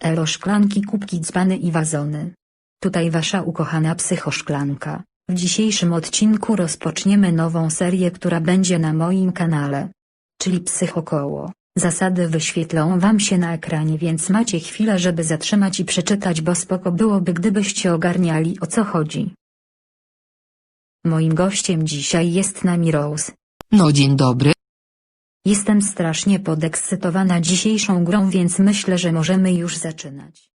Elo szklanki, kubki, dzbany i wazony. Tutaj wasza ukochana psychoszklanka. W dzisiejszym odcinku rozpoczniemy nową serię, która będzie na moim kanale. Czyli Psychokoło. Zasady wyświetlą wam się na ekranie, więc macie chwilę, żeby zatrzymać i przeczytać, bo spoko byłoby, gdybyście ogarniali o co chodzi. Moim gościem dzisiaj jest nami Rose. No dzień dobry. Jestem strasznie podekscytowana dzisiejszą grą, więc myślę, że możemy już zaczynać.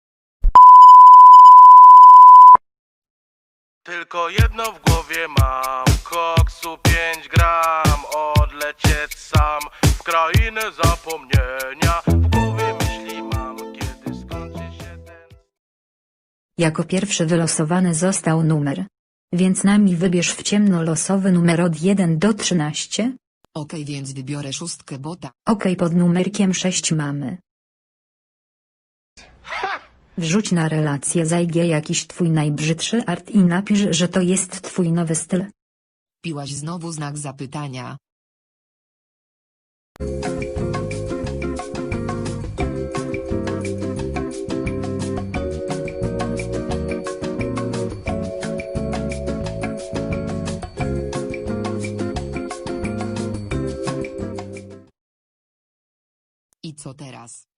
Tylko jedno w głowie mam Koksu 5 gram Odlecieć sam W krainę zapomnienia W głowie myśli mam Kiedy skończy się ten Jako pierwszy wylosowany został numer. Więc nami wybierz w ciemno losowy numer od 1 do 13. Okej, więc wybiorę szóstkę bota. Ok, pod numerkiem 6 mamy. Wrzuć na relację zajg jakiś twój najbrzydszy art i napisz, że to jest twój nowy styl. Piłaś znowu znak zapytania. I co teraz?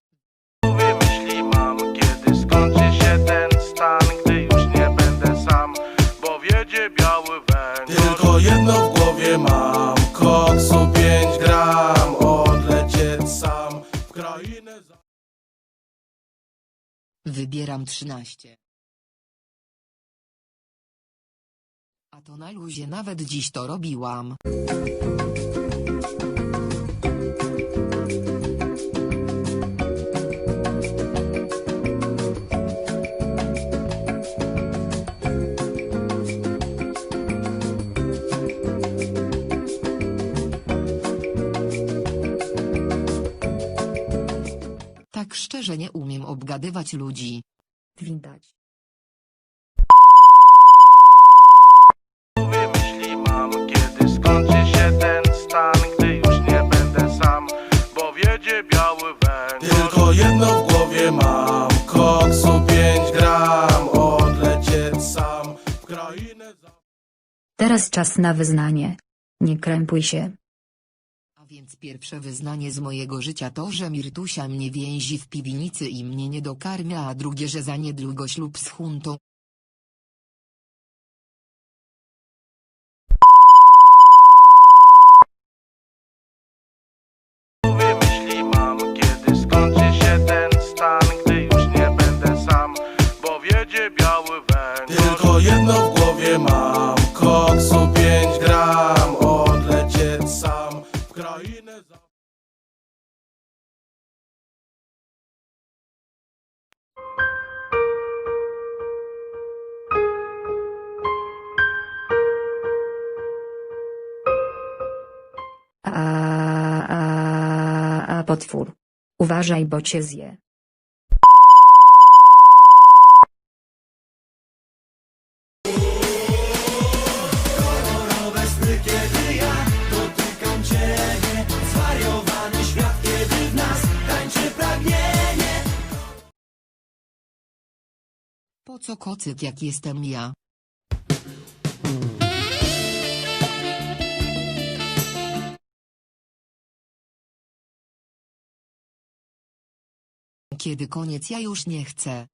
Wybieram 13. A to na luzie nawet dziś to robiłam. Tak szczerze nie umiem obgadywać ludzi. Widać. Myśli mam, kiedy skończy się ten stan, gdy już nie będę sam, bo wiedzie biały węgiel. Tylko jedno w głowie mam, koksu 5 gram, odlecieć sam w krainę. Teraz czas na wyznanie. Nie krępuj się. Więc pierwsze wyznanie z mojego życia to, że Mirtusia mnie więzi w piwnicy i mnie nie dokarmia, a drugie, że za niedługo ślub z huntą. W głowie myśli mam, kiedy skończy się ten stan, gdy już nie będę sam, bo wiedzie biały węgiel. Tylko jedno w głowie mam, potwór. Uważaj, bo cię zje. Po co kocyk jak jestem ja? Kiedy koniec ja już nie chcę.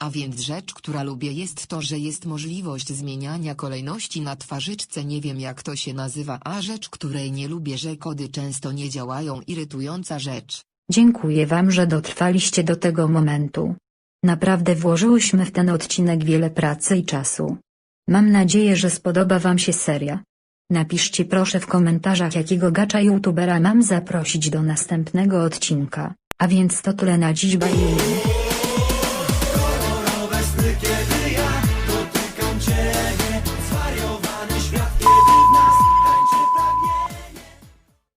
A więc rzecz, która lubię jest to, że jest możliwość zmieniania kolejności na twarzyczce nie wiem jak to się nazywa, a rzecz, której nie lubię, że kody często nie działają irytująca rzecz. Dziękuję wam, że dotrwaliście do tego momentu. Naprawdę włożyłyśmy w ten odcinek wiele pracy i czasu. Mam nadzieję, że spodoba wam się seria. Napiszcie proszę w komentarzach jakiego gacza youtubera mam zaprosić do następnego odcinka. A więc to tyle na dziś bye.